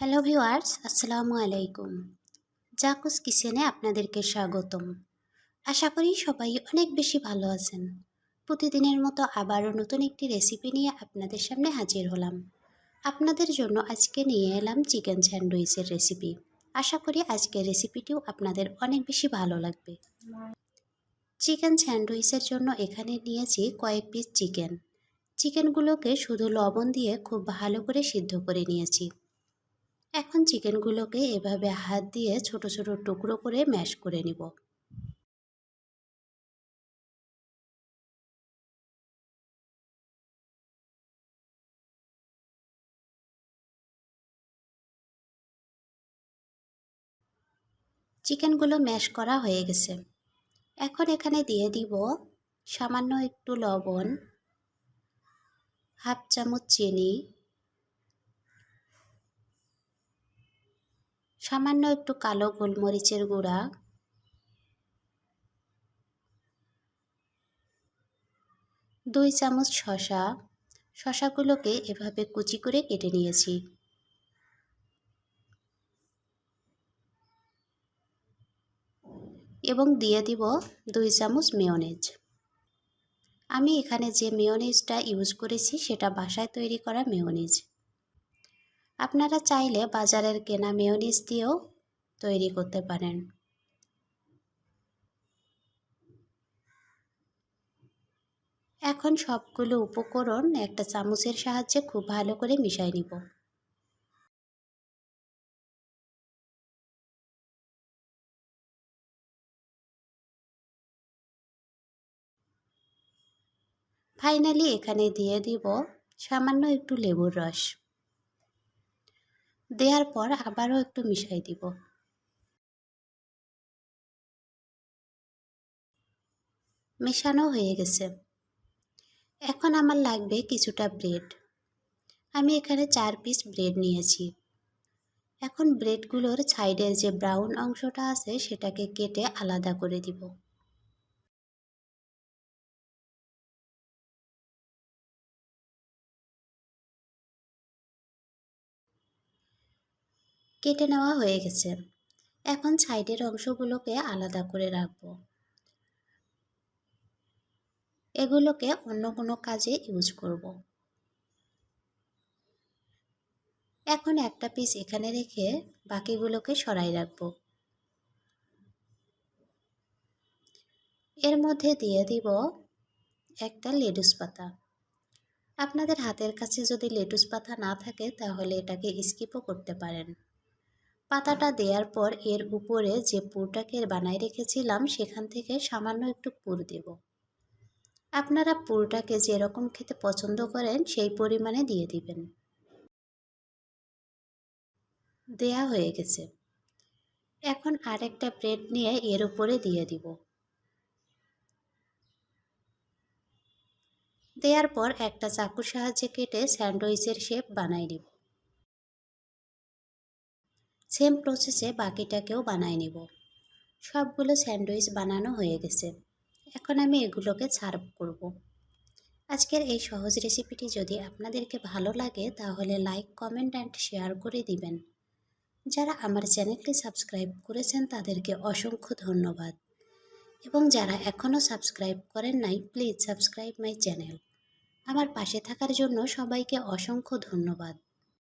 Hello viewers আসসালামু আলাইকুম। জাকুস কিচেনে আপনাদেরকে স্বাগতম। আশা করি সবাই অনেক বেশি ভালো আছেন। প্রতিদিনের মতো আবারও নতুন একটি রেসিপি নিয়ে আপনাদের সামনে হাজির হলাম। আপনাদের জন্য আজকে নিয়ে এলাম চিকেন স্যান্ডউইচের রেসিপি আশা করি আজকের রেসিপিটিও আপনাদের অনেক বেশি ভালো লাগবে। চিকেন স্যান্ডউইচের জন্য এখানে নিয়েছি কয়েক পিস চিকেন চিকেনগুলোকে শুধু লবণ দিয়ে খুব ভালো করে সিদ্ধ করে নিয়েছি। এখন চিকেনগুলোকে এভাবে হাত দিয়ে ছোট ছোট টুকরো করে ম্যাশ করে নিব। চিকেনগুলো ম্যাশ করা হয়ে গেছে। এখন এখানে দিয়ে দিব সামান্য একটু লবণ, হাফ চামচ চিনি সামান্য একটু কালো গোলমরিচের গুঁড়া। দুই চামচ শশা শশাগুলোকে এভাবে কুচি করে কেটে নিয়েছি। এবং দিয়ে দিব দুই চামচ মেয়নেজ। আমি এখানে যে মেয়নিজটা ইউজ করেছি সেটা বাসায় তৈরি করা মেয়নিজ। আপনারা চাইলে বাজারের কেনা মেয়নিজ দিয়েও তৈরি করতে পারেন। এখন সবগুলো উপকরণ একটা চামচের সাহায্যে খুব ভালো করে মিশাই নিব। ফাইনালি এখানে দিয়ে দিব সামান্য একটু লেবুর রস। দেওয়ার পর আবারও একটু মিশাই দিব। মেশানো হয়ে গেছে। এখন আমার লাগবে কিছুটা ব্রেড। আমি এখানে চার পিস ব্রেড নিয়েছি। এখন ব্রেডগুলোর সাইডের যে ব্রাউন অংশটা আছে সেটাকে কেটে আলাদা করে দিব। কেটে নেওয়া হয়ে গেছে। এখন সাইডের অংশগুলোকে আলাদা করে রাখব। এগুলোকে অন্য কোনো কাজে ইউজ করব। এখন একটা পিস এখানে রেখে বাকিগুলোকে সরাই রাখব। এর মধ্যে দিয়ে দিব একটা লেডুস পাতা। আপনাদের হাতের কাছে যদি লেটুস পাতা না থাকে, তাহলে এটাকে স্কিপও করতে পারেন। পাতাটা দেওয়ার পর এর উপরে যে পুরটাকে বানায় রেখেছিলাম, সেখান থেকে সামান্য একটু পুর দেব। আপনারা পুরটাকে যেরকম খেতে পছন্দ করেন, সেই পরিমাণে দিয়ে দিবেন। দেয়া হয়ে গেছে। এখন আরেকটা ব্রেড নিয়ে এর উপরে দিয়ে দিব। দেওয়ার পর একটা চাকুর সাহায্যে কেটে স্যান্ডউইচের শেপ বানাই নিব। সেম প্রসেসে বাকিটাকেও বানাই নেব। সবগুলো স্যান্ডউইচ বানানো হয়ে গেছে। এখন আমি এগুলোকে সার্ভ করব। আজকের এই সহজ রেসিপিটি যদি আপনাদেরকে ভালো লাগে, তাহলে লাইক, কমেন্ট অ্যান্ড শেয়ার করে দিবেন। যারা আমার চ্যানেলটি সাবস্ক্রাইব করেছেন, তাদেরকে অসংখ্য ধন্যবাদ। এবং যারা এখনও সাবস্ক্রাইব করেন নাই, প্লিজ সাবস্ক্রাইব মাই চ্যানেল। আমার পাশে থাকার জন্য সবাইকে অসংখ্য ধন্যবাদ।